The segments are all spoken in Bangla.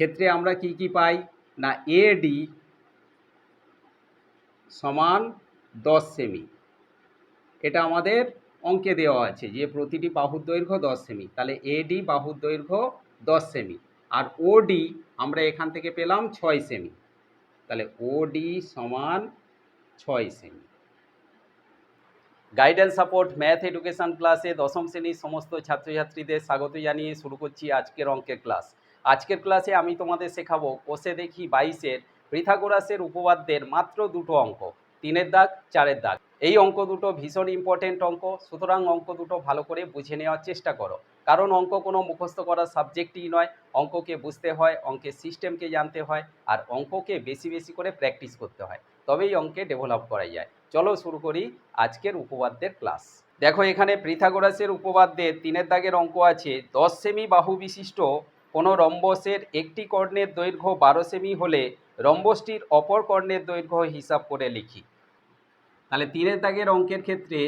ক্ষেত্রে আমরা কি কি পাই? না এডি সমান দশ সেমি। এটা আমাদের অঙ্কে দেওয়া আছে যে প্রতিটি বাহুর দৈর্ঘ্য দশ সেমি। তাহলে এডি বাহুর দৈর্ঘ্য দশ সেমি। আর ওডি আমরা এখান থেকে পেলাম ছয় সেমি। তাহলে ওডি সমান ছয় semi. Guidance support math education ক্লাসে দশম শ্রেণির সমস্ত ছাত্রছাত্রীদের স্বাগত জানিয়ে শুরু করছি আজকের অঙ্কের ক্লাস আজকের ক্লাসে আমি তোমাদের শেখাবো কোষে দেখি বাইশের পৃথাগোরাসের উপপাদ্যের মাত্র দুটো অঙ্ক, তিনের দাগ, চারের দাগ। এই অঙ্ক দুটো ভীষণ ইম্পর্টেন্ট অঙ্ক, সুতরাং অঙ্ক দুটো ভালো করে বুঝে নেওয়ার চেষ্টা করো। কারণ অঙ্ক কোনো মুখস্থ করার সাবজেক্টই নয়, অঙ্ককে বুঝতে হয়, অঙ্কের সিস্টেমকে জানতে হয়, আর অঙ্ককে বেশি বেশি করে প্র্যাকটিস করতে হয়। তবেই অঙ্কে ডেভেলপ করা যায়। চলো শুরু করি আজকের উপপাদ্যের ক্লাস দেখো এখানে পৃথাগোরাসের উপপাদ্যের তিনের দাগের অঙ্ক আছে, দশ সেমি বাহু বিশিষ্ট কোনো রম্বসের একটি কর্ণের দৈর্ঘ্য বারো সেমি হলে রম্বসটির অপর কর্ণের দৈর্ঘ্য হিসাব করে লিখি। তাহলে তিনের দাগের অঙ্কের ক্ষেত্রে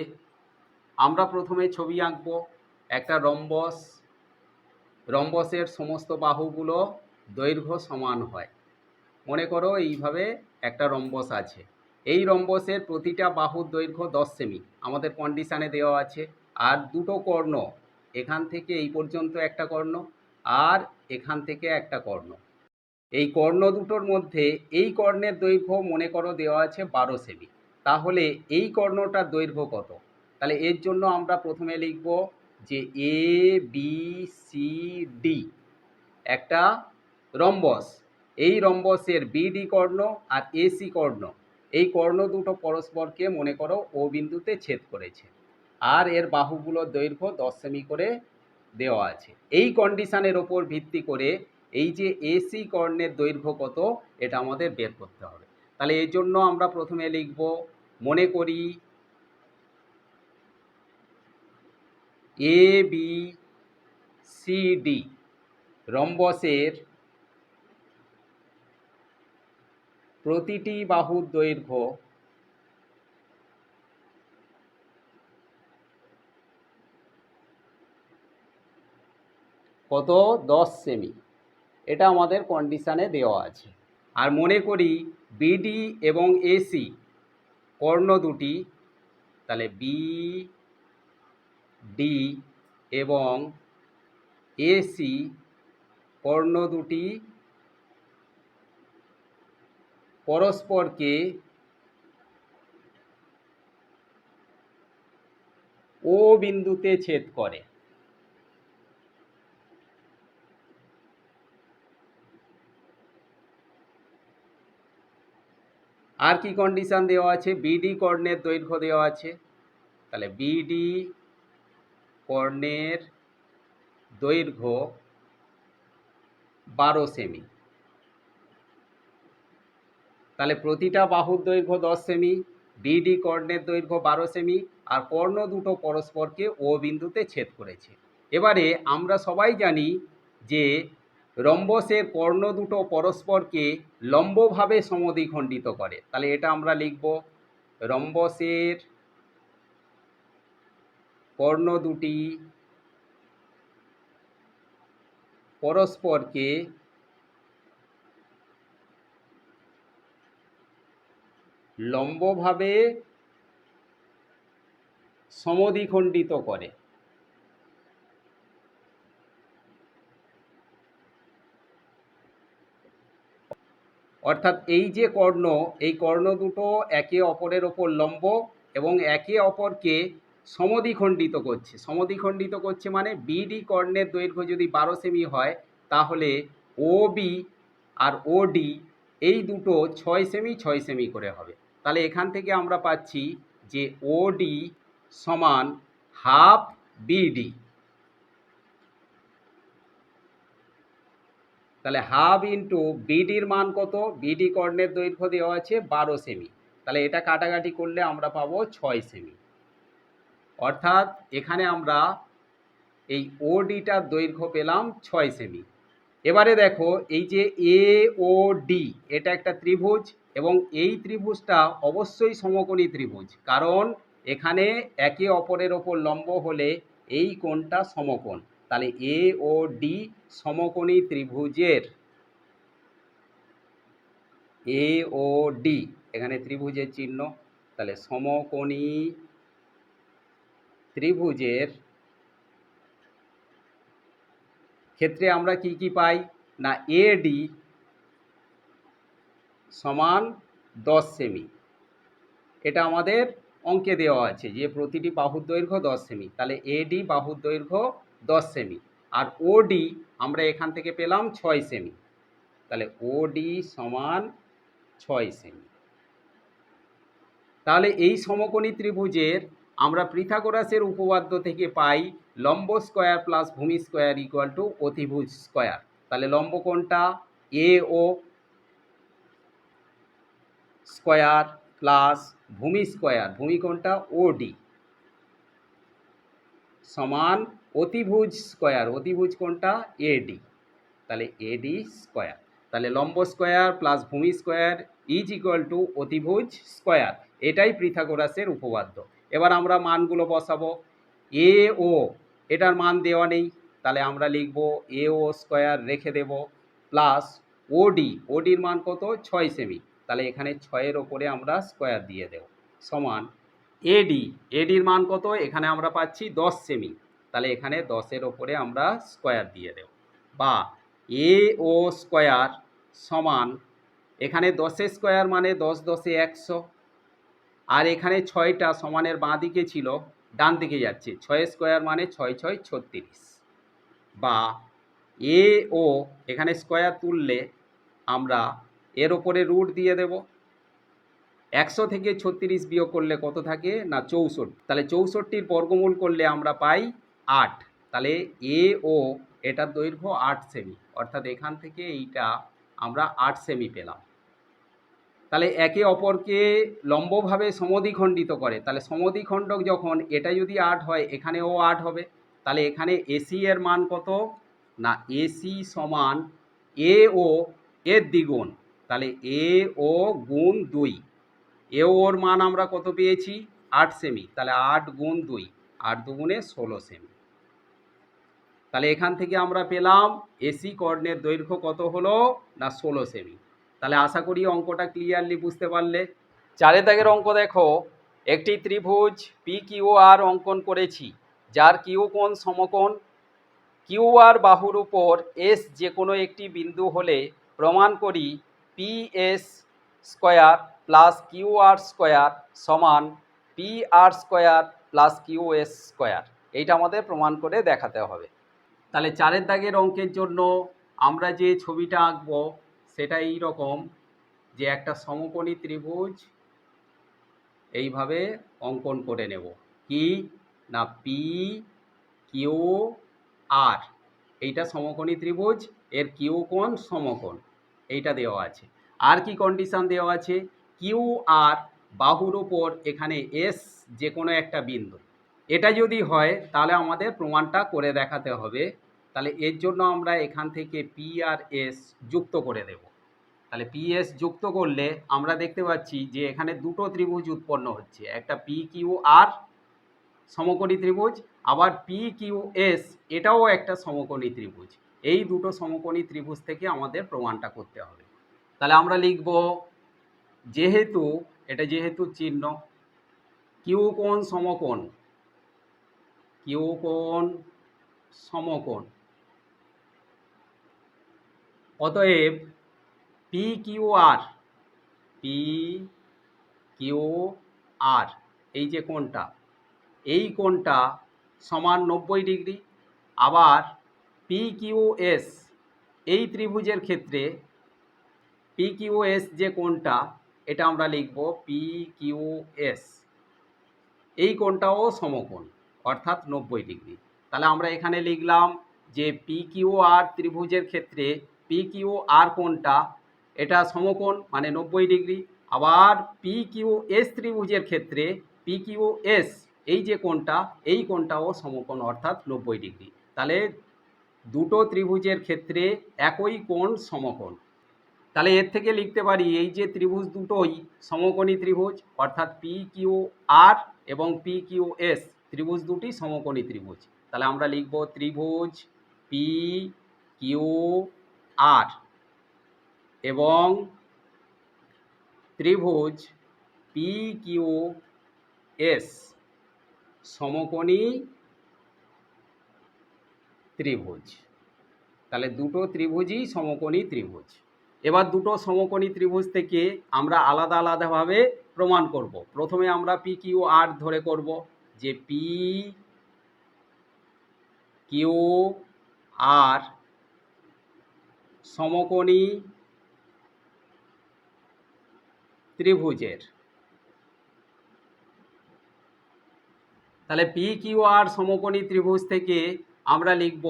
আমরা প্রথমে ছবি আঁকব, একটা রম্বস, রম্বসের সমস্ত বাহুগুলো দৈর্ঘ্য সমান হয়। মনে করো এইভাবে একটা রম্বস আছে। এই রম্বসের প্রতিটা বাহুর দৈর্ঘ্য দশ সেমি, আমাদের কন্ডিশানে দেওয়া আছে। আর দুটো কর্ণ, এখান থেকে এই পর্যন্ত একটা কর্ণ আর এখান থেকে একটা কর্ণ। এই কর্ণ দুটোর মধ্যে এই কর্ণের দৈর্ঘ্য মনে করো দেওয়া আছে বারো সেমি। তাহলে এই কর্ণটার দৈর্ঘ্য কত? তাহলে এর জন্য আমরা প্রথমে লিখব যে এ বি সি ডি একটা রম্বস। এই রম্বসের বিডি কর্ণ আর এসি কর্ণ। এই কর্ণ দুটো পরস্পরকে মনে করো ও বিন্দুতে ছেদ করেছে। আর এর বাহুগুলোর দৈর্ঘ্য দশ সেমি করে দেওয়া আছে। এই কন্ডিশনের ওপর ভিত্তি করে এই যে এসি কর্ণের দৈর্ঘ্য কত, এটা আমাদের বের করতে হবে। তাহলে এর জন্য আমরা প্রথমে লিখব, মনে করি এ বি সি ডি রম্বসের প্রতিটি বাহুর দৈর্ঘ্য কত? দশ সেমি এটা আমাদের কন্ডিশানে দেওয়া আছে। আর মনে করি বিডি এবং এসি কর্ণ দুটি, তাহলে বি ডি এবং এসি কর্ণ দুটি পরস্পরকে ও বিন্দুতে ছেদ করে। আর কি কন্ডিশান দেওয়া আছে? বিডি কর্ণের দৈর্ঘ্য দেওয়া আছে। তাহলে বিডি কর্ণের দৈর্ঘ্য বারো সেমি তাহলে প্রতিটা বাহুর দৈর্ঘ্য দশ সেমি বিডি কর্ণের দৈর্ঘ্য বারো সেমি আর কর্ণ দুটো পরস্পরকে ও বিন্দুতে ছেদ করেছে। এবারে আমরা সবাই জানি যে রম্বসের কর্ণ দুটো পরস্পরকে লম্বভাবে সমদ্বিখণ্ডিত করে। তাহলে এটা আমরা লিখব, রম্বসের কর্ণ দুটি পরস্পরকে লম্বভাবে সমদ্বিখণ্ডিত করে। অর্থাৎ এই যে কর্ণ, এই কর্ণ দুটো একে অপরের ওপর লম্ব এবং একে অপরকে সমদ্বিখণ্ডিত করছে। সমদ্বিখণ্ডিত করছে মানে বিডি কর্ণের দৈর্ঘ্য যদি বারো সেমি হয়, তাহলে ও বি আর ও ডি এই দুটো ছয় সেমি ছয় সেমি করে হবে। তাহলে এখান থেকে আমরা পাচ্ছি যে ও ডি সমান হাফ বিডি তাহলে হাফ ইন্টু বিডির মান কত? বিডি কর্ণের দৈর্ঘ্য দেওয়া আছে বারো সেমি। তাহলে এটা কাটাকাটি করলে আমরা পাবো ছয় সেমি। অর্থাৎ এখানে আমরা এই ওডিটার দৈর্ঘ্য পেলাম ছয় সেমি। এবারে দেখো, এই যে এ, ও, ডি, এটা একটা ত্রিভুজ এবং এই ত্রিভুজটা অবশ্যই সমকোণী ত্রিভুজ। কারণ এখানে একে অপরের ওপর লম্ব হলে এই কোণটা সমকোণ। তাহলে এ ও ডি সমকোণী ত্রিভুজের এ ও ডি এখানে ত্রিভুজের চিহ্ন, তাহলে সমকোণী ত্রিভুজের ক্ষেত্রে আমরা কি কি পাই? না এডি সমান দশ সেমি। এটা আমাদের অঙ্কে দেওয়া আছে যে প্রতিটি বাহুর দৈর্ঘ্য দশ সেমি। তাহলে এডি বাহুর দৈর্ঘ্য দশ সেমি আর ওডি আমরা এখান থেকে পেলাম ছয় সেমি তাহলে ওডি সমান ছয় সেমি তাহলে এই সমকোণী ত্রিভুজের আমরা পৃথাগোরাসের উপপাদ্য থেকে পাই লম্ব স্কোয়ার প্লাস ভূমি স্কোয়ার ইকুয়াল টু অতিভুজ স্কোয়ার তাহলে লম্ব এ ও স্কোয়ার প্লাস ভূমি স্কোয়ার ভূমি কোণটা ওডি সমান অতিভুজ স্কোয়ার, অতিভুজ কোণটা এডি তাহলে এডি স্কোয়ার। তাহলে লম্ব স্কোয়ার প্লাস ভূমি স্কোয়ার ইজ ইকুয়াল টু অতিভুজ স্কোয়ার। এটাই পৃথাগোরাসের উপপাদ্য। এবার আমরা মানগুলো বসাবো। এ ও এটার মান দেওয়া নেই। তাহলে আমরা লিখব এ ও স্কোয়ার রেখে দেব প্লাস ওডি ওডির মান কত? ছয় সেমি। তাহলে এখানে ছয়ের ওপরে আমরা স্কোয়ার দিয়ে দেব। সমান এডি এডির মান কত? এখানে আমরা পাচ্ছি দশ সেমি। তাহলে এখানে দশের ওপরে আমরা স্কোয়ার দিয়ে দেব। বা এ ও স্কোয়ার সমান, এখানে দশের স্কোয়ার মানে দশ দশে একশো, আর এখানে ছয়টা সমানের বাঁ দিকে ছিল, ডান দিকে যাচ্ছে ছয় স্কোয়ার মানে ছয় ছয় ছত্রিশ। বা এ ও এখানে স্কোয়ার তুললে আমরা এর ওপরে রুট দিয়ে দেব। একশো থেকে ছত্রিশ বিয়োগ করলে কত থাকে? না, চৌষট্টি। তাহলে চৌষট্টির বর্গমূল করলে আমরা পাই আট। তাহলে এ ও এটার দৈর্ঘ্য আট সেমি অর্থাৎ এখান থেকে এইটা আমরা আট সেমি পেলাম। তাহলে একে অপরকে লম্বভাবে সমদ্বিখণ্ডিত করে। তাহলে সমদ্বিখণ্ডক যখন এটা যদি আট হয়, এখানেও আট হবে। তাহলে এখানে এসি এর মান কত? না এসি সমান এ ও এর দ্বিগুণ। তাহলে এ ও গুণ দুই। এ ওর মান আমরা কত পেয়েছি? আট সেমি তাহলে আট গুণ দুই। আট দুগুণে ষোলো সেমি তাহলে এখান থেকে আমরা পেলাম এসি কর্ণের দৈর্ঘ্য কত হলো? না, ষোলো সেমি। তাহলে আশা করি অঙ্কটা ক্লিয়ারলি বুঝতে পারলে। চারের দাগের অঙ্ক দেখো, একটি ত্রিভুজ পি কিউ আর অঙ্কন করেছি, যার কিউ কোণ সমকোণ। কিউ আর বাহুর উপর এস যে কোনো একটি বিন্দু হলে প্রমাণ করি P S square plus Q R square সমান P R square plus Q S square. এইটা আমাদের প্রমাণ করে দেখাতে হবে। তাহলে চারের দাগের অঙ্কের জন্য আমরা যে ছবিটা আঁকবো সেটা এই রকম যে একটা সমকোণী ত্রিভুজ এইভাবে অঙ্কন করে নেব। কি? না পি কিউ আর এইটা সমকোণী ত্রিভুজ, এর কিউ কোণ সমকোণ। এইটা দেওয়া আছে। আর কি কন্ডিশন দেওয়া আছে? কিউ আর বাহুর ওপর এখানে এস যে কোনো একটা বিন্দু। এটা যদি হয়, তাহলে আমাদের প্রমাণটা করে দেখাতে হবে। তাহলে এর জন্য আমরা এখান থেকে পি আর এস যুক্ত করে দেব। তাহলে পি এস যুক্ত করলে আমরা দেখতে পাচ্ছি যে এখানে দুটো ত্রিভুজ উৎপন্ন হচ্ছে। একটা পি কিউ আর সমকোণী ত্রিভুজ, আবার পি কিউ এস এটাও একটা সমকোণী ত্রিভুজ। এই দুটো সমকোণী ত্রিভুজ থেকে আমাদের প্রমাণটা করতে হবে। তাহলে আমরা লিখব, যেহেতু, এটা যেহেতু চিহ্ন কিউ কোণ সমকোণ কিউ কোণ সমকোণ অতএব P Q R P Q R এই যে কোণটা, এই কোণটা সমান নব্বই ডিগ্রি। আবার পি কিউ এস এই ত্রিভুজের ক্ষেত্রে পি কিউ এস যে কোণটা, এটা আমরা লিখব পি কিউ এস এই কোণটাও সমকোণ, অর্থাৎ নব্বই ডিগ্রি। তাহলে আমরা এখানে লিখলাম যে পি কিউ আর ত্রিভুজের ক্ষেত্রে পি কিউ আর কোণটা, এটা সমকোণ মানে নব্বই ডিগ্রি। আবার পি কিউ এস ত্রিভুজের ক্ষেত্রে পি কিউ এস এই যে কোণটা, এই কোণটাও সমকোণ অর্থাৎ নব্বই ডিগ্রি। তাহলে দুটো ত্রিভুজের ক্ষেত্রে একই কোণ সমকোণ। তাহলে এর থেকে লিখতে পারি, এই যে ত্রিভুজ দুটোই সমকোণী ত্রিভুজ, অর্থাৎ পি কিউ আর এবং পি কিউ এস ত্রিভুজ দুটি সমকোণী ত্রিভুজ। তাহলে আমরা লিখব ত্রিভুজ পি কিউ আর এবং ত্রিভুজ পি কিউ এস সমকোণী ত্রিভুজ। তাহলে দুটো ত্রিভুজই সমকোণী ত্রিভুজ। এবার দুটো সমকোণী ত্রিভুজ থেকে আমরা আলাদা আলাদাভাবে প্রমাণ করব। প্রথমে আমরা পি কিউ আর ধরে করব যে পি কিউ আর সমকোণী ত্রিভুজের। তাহলে পি কিউ আর সমকোণী ত্রিভুজ থেকে আমরা লিখব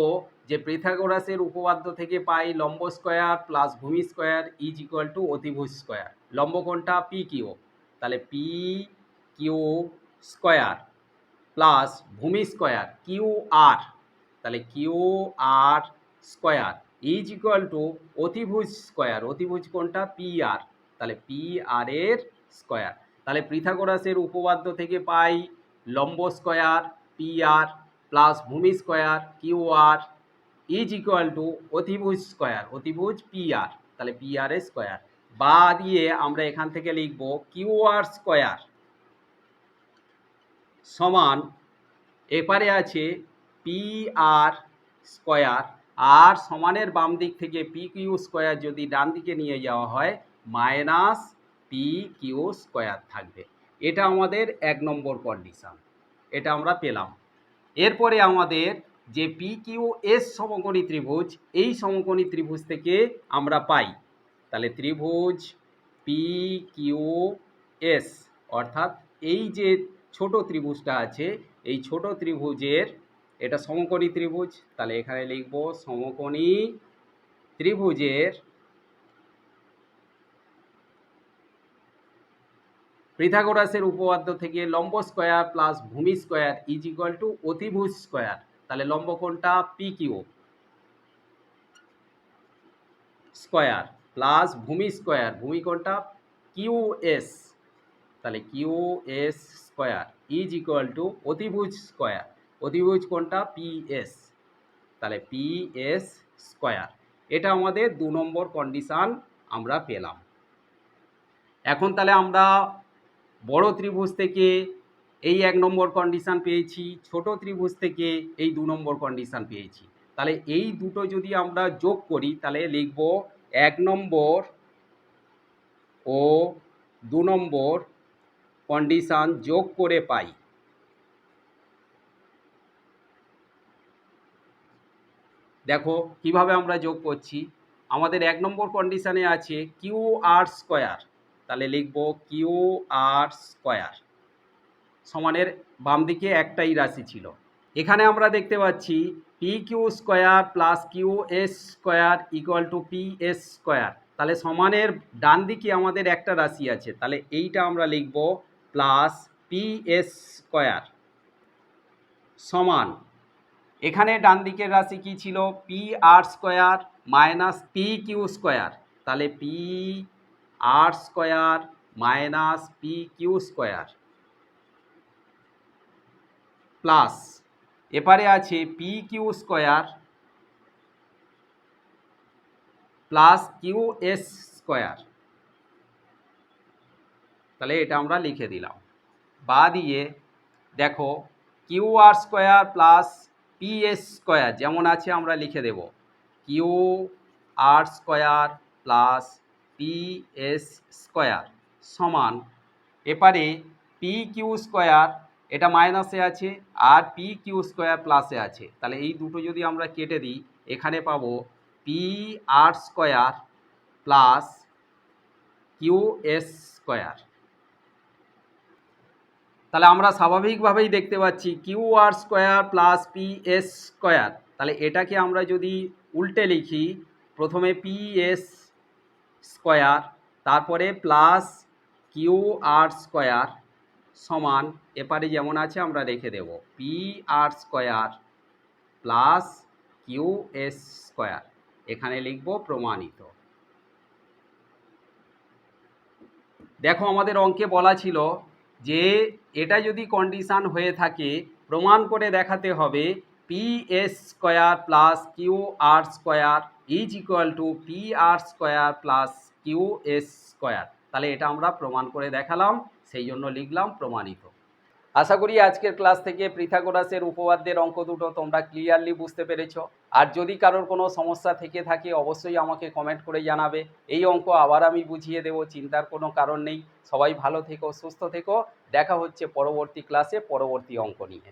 যে পৃথাগোরাসের উপপাদ্য থেকে পাই লম্ব স্কোয়ার প্লাস ভূমি স্কোয়ার ইজ ইকুয়াল টু অতিভুজ স্কোয়ার। লম্ব কোণটা পি কিউ তাহলে পি কিউ স্কোয়ার প্লাস ভূমি স্কোয়ার কিউ আর তাহলে Q R square is equal to অতিভুজ স্কোয়ার অতিভুজ কোনটা? পি আর তাহলে পি আর এর স্কোয়ার তাহলে পৃথাগোরাসের উপপাদ্য থেকে পাই লম্ব স্কোয়ার পি আর প্লাস ভূমি square Q R is equal to অতিভুজ স্কোয়ার অতিভুজ পি আর তাহলে পি আর এর স্কোয়ার বা দিয়ে আমরা এখান থেকে লিখব কিউ আর স্কোয়ার সমান, এপারে আছে পি আর স্কোয়ার আর সমানের বাম দিক থেকে পি কিউ স্কোয়ার যদি ডান দিকে নিয়ে যাওয়া হয় মাইনাস পি কিউ স্কোয়ার থাকবে। এটা আমাদের এক নম্বর কন্ডিশন এটা আমরা পেলাম। এরপরে আমাদের যে পি কিউ এস সমকোণী ত্রিভুজ, এই সমকোণী ত্রিভুজ থেকে আমরা পাই। তাহলে ত্রিভুজ পি কিউ এস অর্থাৎ এই যে ছোট ত্রিভুজটা আছে, এই ছোট ত্রিভুজের এটা সমকোণী ত্রিভুজ, তাহলে এখানে লিখব সমকোণী ত্রিভুজের পৃথাগোরাসের উপপাদ্য থেকে লম্ব স্কোয়ার প্লাস ভূমি স্কোয়ার ইজ ইকুয়াল টু অতিভুজ স্কোয়ার। তাহলে লম্ব কোণটা পি কিউ স্কোয়ার প্লাস ভূমি স্কোয়ার। ভূমি কোণটা কিউ এস তাহলে Q S square is equal to অতিভুজ স্কোয়ার। অতিভুজ কোণটা পি এস তাহলে পি এস স্কোয়ার এটা আমাদের দু নম্বর কন্ডিশান আমরা পেলাম। এখন তাহলে আমরা বড় ত্রিভুজ থেকে এই এক নম্বর কন্ডিশান পেয়েছি, ছোট ত্রিভুজ থেকে এই দু নম্বর কন্ডিশান পেয়েছি। তাহলে এই দুটো যদি আমরা যোগ করি, তাহলে লিখব এক নম্বর ও দু নম্বর কন্ডিশান যোগ করে পাই। দেখো, কীভাবে আমরা যোগ করছি? আমাদের এক নম্বর কন্ডিশানে আছে কিউ আর স্কোয়ার তাহলে লিখব কিউ আর স্কোয়ার সমানের বাম দিকে একটাই রাশি ছিল। এখানে আমরা দেখতে পাচ্ছি P Q square plus Q S square equal to P S square তাহলে সমানের ডান দিকে আমাদের একটা রাশি আছে। তাহলে এইটা আমরা লিখব প্লাস পি এস স্কোয়ার সমান এখানে ডান দিকের রাশি কি ছিল? P R square minus P Q square তাহলে P R square minus P Q square plus এপারে আছে P Q square plus Q S square তাহলে এটা আমরা লিখে দিলাম। বা দিয়ে দেখো Q R square plus P S square যেমন আছে আমরা লিখে দেব Q R square plus P S square সমান এপারে পি কিউ স্কোয়ার এটা মাইনাসে আছে আর পি কিউ স্কোয়ার প্লাসে আছে। তাহলে এই দুটো যদি আমরা কেটে দিই, এখানে পাবো P R square plus Q S square তাহলে আমরা স্বাভাবিকভাবেই দেখতে পাচ্ছি Q R square plus P S square. তাহলে এটাকে আমরা যদি উল্টে লিখি, প্রথমে পি এস স্কোয়ার, তারপরে প্লাস কিউ আর স্কোয়ার সমান, এপারে যেমন আছে আমরা রেখে দেব, P R square plus Q S square. এখানে লিখব প্রমাণিত। দেখো আমাদের অঙ্কে বলা ছিল যে এটা যদি কন্ডিশান হয়ে থাকে, প্রমাণ করে দেখাতে হবে P S square plus Q R square is equal to P R square plus Q S square তাহলে এটা আমরা প্রমাণ করে দেখালাম সেই জন্য লিখলাম প্রমাণিত। আশা করি আজকের ক্লাস থেকে পৃথাগোরাসের উপপাদ্যের অঙ্ক দুটো তোমরা ক্লিয়ারলি বুঝতে পেরেছ। আর যদি কারোর কোনো সমস্যা থেকে থাকে, অবশ্যই আমাকে কমেন্ট করে জানাবে। এই অঙ্ক আবার আমি বুঝিয়ে দেব, চিন্তার কোনো কারণ নেই। সবাই ভালো থেকো, সুস্থ থেকো। দেখা হচ্ছে পরবর্তী ক্লাসে পরবর্তী অঙ্ক নিয়ে।